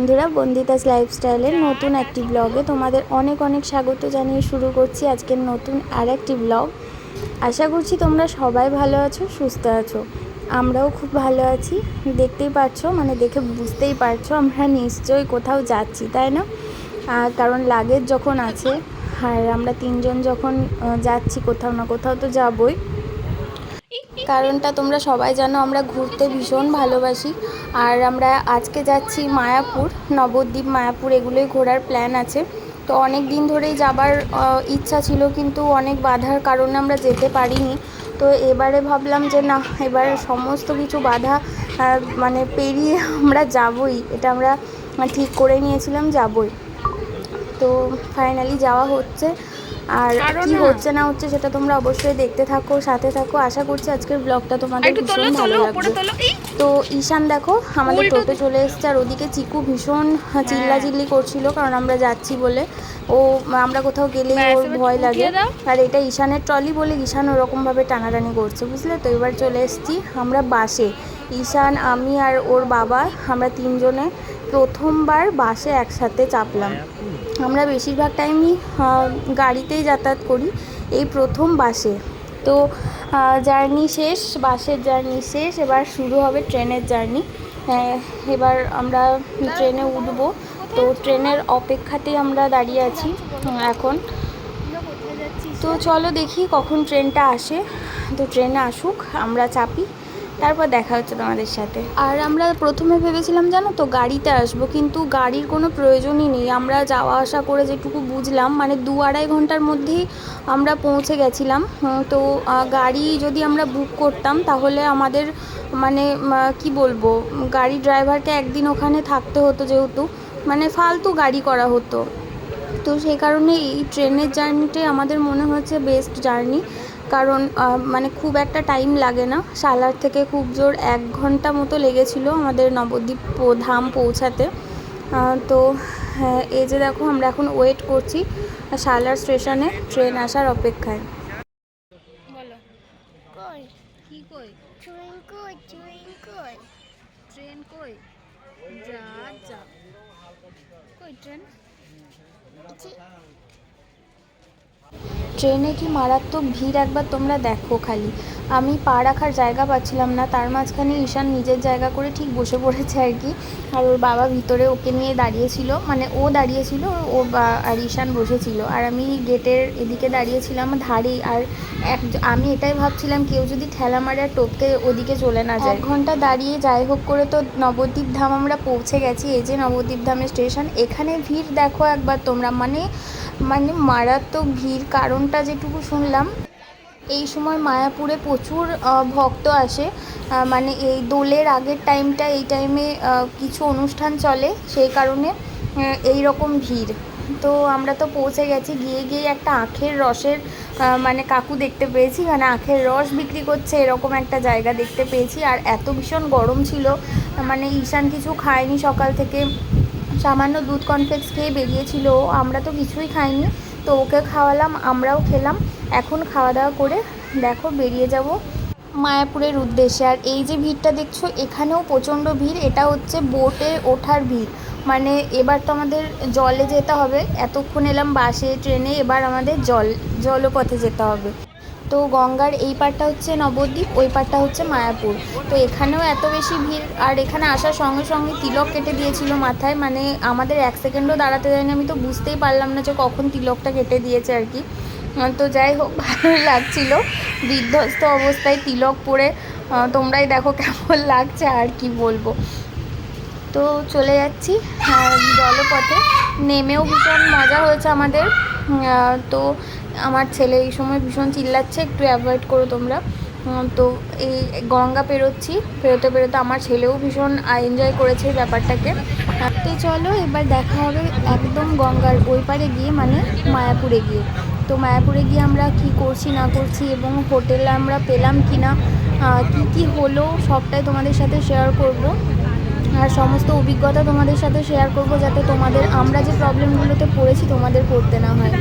বন্ধুরা, বন্দিতাস লাইফস্টাইলের নতুন একটি ব্লগে তোমাদের অনেক অনেক স্বাগত জানিয়ে শুরু করছি আজকের নতুন আর একটি ব্লগ আশা করছি তোমরা সবাই ভালো আছো, সুস্থ আছো। আমরাও খুব ভালো আছি। দেখতেই পাচ্ছ মানে দেখে বুঝতেই পারছ, আমরা নিশ্চয়ই কোথাও যাচ্ছি, তাই না? কারণ লাগেজ যখন আছে, আর আমরা তিনজন যখন যাচ্ছি কোথাও না কোথাও তো যাবই। কারণটা তোমরা সবাই জানো, আমরা ঘুরতে ভীষণ ভালোবাসি। আর আমরা আজকে যাচ্ছি মায়াপুর, নবদ্বীপ মায়াপুর, এগুলোই ঘোরার প্ল্যান আছে। তো অনেক দিন ধরেই যাবার ইচ্ছা ছিল, কিন্তু অনেক বাধার কারণে আমরা যেতে পারিনি। তো এবারে ভাবলাম যে না, এবার সমস্ত কিছু বাধা মানে পেরিয়ে আমরা যাবই। এটা আমরা ঠিক করে নিয়েছিলাম, যাবই। তো ফাইনালি যাওয়া হচ্ছে। আর কি হচ্ছে না হচ্ছে সেটা তোমরা অবশ্যই দেখতে থাকো সাথে থাকো। আশা করছি আজকের ব্লগটা তোমাদের ভীষণ ভালো লাগবে তো ঈশান দেখো আমাদের টোটো চলে এসছে আর ওদিকে চিকু ভীষণ হ্যাঁ। চিল্লা চিল্লি করছিল কারণ আমরা যাচ্ছি বলে। ও আমরা কোথাও গেলেই ব্যাস, ওর ভয় লাগে। আর এটা ঈশানের ট্রলি বলে ঈশান ওরকমভাবে টানাটানি করছে বুঝলে? তো এবার চলে এসেছি আমরা বাসে। ঈশান আমি আর ওর বাবা আমরা তিনজনে প্রথমবার বাসে একসাথে চাপলাম। আমরা বেশিরভাগ টাইমই গাড়িতেই যাতায়াত করি, এই প্রথম বাসে। তো জার্নি শেষ, বাসের জার্নি শেষ, এবার শুরু হবে ট্রেনের জার্নি। এবার আমরা ট্রেনে উঠবো। তো, ট্রেনের অপেক্ষাতেই আমরা দাঁড়িয়ে আছি, এখন। তো, চলো দেখি কখন ট্রেনটা আসে। তো, ট্রেনে আসুক, আমরা চাপি। তারপর দেখা হচ্ছে তোমাদের সাথে। আর আমরা প্রথমে ভেবেছিলাম, জানো তো, গাড়িতে আসব, কিন্তু গাড়ির কোনো প্রয়োজনই নেই। আমরা যাওয়া আসা করে যেটুকু বুঝলাম মানে দু আড়াই ঘণ্টার মধ্যেই আমরা পৌঁছে গেছিলাম। তো গাড়ি যদি আমরা বুক করতাম, তাহলে আমাদের মানে কি বলব, গাড়ি ড্রাইভারকে একদিন ওখানে থাকতে হতো যেহেতু মানে ফালতু গাড়ি করা হতো। তো সেই কারণে এই ট্রেনের জার্নিটাই আমাদের মনে হচ্ছে বেস্ট জার্নি কারণ মানে খুব একটা টাইম লাগে না। সালার থেকে খুব জোর এক ঘণ্টা মতো লেগেছিল আমাদের নবদ্বীপ ধাম পৌঁছাতে। তো হ্যাঁ, এই যে দেখো আমরা এখন ওয়েট করছি সালার স্টেশনে ট্রেন আসার অপেক্ষায়। বলো। কই? কি কই? টুইঙ্কল টুইঙ্কল ট্রেন কই? যা যা। কই ট্রেন ট্রেনে কি মারাত্মক ভিড় একবার তোমরা দেখো খালি? আমি পা রাখার জায়গা পাচ্ছিলাম না, তার মাঝখানে ঈশান নিজের জায়গা করে ঠিক বসে পড়েছে আর কি। আর ওর বাবা ভিতরে ওকে নিয়ে দাঁড়িয়েছিল মানে ও দাঁড়িয়েছিল ও আর ঈশান বসেছিল। আর আমি গেটের এদিকে দাঁড়িয়েছিলাম ধারেই, আর এক, আমি এটাই ভাবছিলাম কেউ যদি ঠেলা মারে আর টপকে ওদিকে চলে না যায়। এক ঘণ্টা দাঁড়িয়ে যাই হোক করে তো নবদ্বীপ ধাম আমরা পৌঁছে গেছি, এই যে নবদ্বীপ ধামের স্টেশন। এখানে ভিড় দেখো একবার তোমরা মানে মানে মারাত্মক ভিড়। কারণটা যেটুকু শুনলাম, এই সময় মায়াপুরে প্রচুর ভক্ত আসে। মানে এই দোলের আগের টাইমটা, এই টাইমে কিছু অনুষ্ঠান চলে, সেই কারণে এই রকম ভিড়। তো আমরা তো পৌঁছে গেছি, গিয়ে গিয়ে একটা আখের রসের মানে কাকু দেখতে পেয়েছি। মানে আখের রস বিক্রি করছে, এরকম একটা জায়গা দেখতে পেয়েছি। আর এত ভীষণ গরম ছিল মানে ঈশান কিছু খায়নি সকাল থেকে। সামান্য দুধ কনফ্লেক্স খেয়ে বেরিয়েছিল। আমরা তো কিছুই খাইনি। তো ওকে খাওয়ালাম, আমরাও খেলাম। এখন খাওয়া দাওয়া করে দেখো বেরিয়ে যাব মায়াপুরের উদ্দেশ্যে। আর এই যে ভিড়টা দেখছ, এখানেও প্রচণ্ড ভিড়। এটা হচ্ছে বোটে ওঠার ভিড়। মানে এবার তো আমাদের জলে যেতে হবে। এতক্ষণ এলাম বাসে, ট্রেনে, এবার আমাদের জল, জলপথে যেতে হবে। তো গঙ্গার এই পারটা হচ্ছে নবদ্বীপ, ওই পারটা হচ্ছে মায়াপুর। তো এখানেও এত বেশি ভিড়, আর এখানে আসার সঙ্গে সঙ্গে তিলক কেটে দিয়েছিল মাথায় মানে আমাদের এক সেকেন্ডও দাঁড়াতে দেয়নি, আমি তো বুঝতেই পারলাম না যে কখন তিলকটা কেটে দিয়েছে আর কি। তো যাই হোক, ভালো লাগছিল। বিধ্বস্ত অবস্থায় তিলক পরে তোমরাই দেখো কেমন লাগছে আর কি বলব। তো চলে যাচ্ছি জলপথে নেমেও ভীষণ মজা হয়েছে আমাদের। তো আমার ছেলে এই সময় ভীষণ চিল্লাচ্ছে, একটু অ্যাভয়েড করো তোমরা। তো এই গঙ্গা পেরোচ্ছি, পেরোতে পেরোতে আমার ছেলেও ভীষণ এনজয় করেছে ব্যাপারটাকে। তো চলো, এবার দেখা হবে একদম গঙ্গার ওই পারে গিয়ে মানে মায়াপুরে গিয়ে। তো মায়াপুরে গিয়ে আমরা কি করছি, না করছি, এবং হোটেলে আমরা পেলাম কি না কি কি হলো, সবটাই তোমাদের সাথে শেয়ার করব। আর সমস্ত অভিজ্ঞতা তোমাদের সাথে শেয়ার করব যাতে তোমাদের, আমরা যে প্রবলেমগুলোতে পড়েছি তোমাদের করতে না হয়।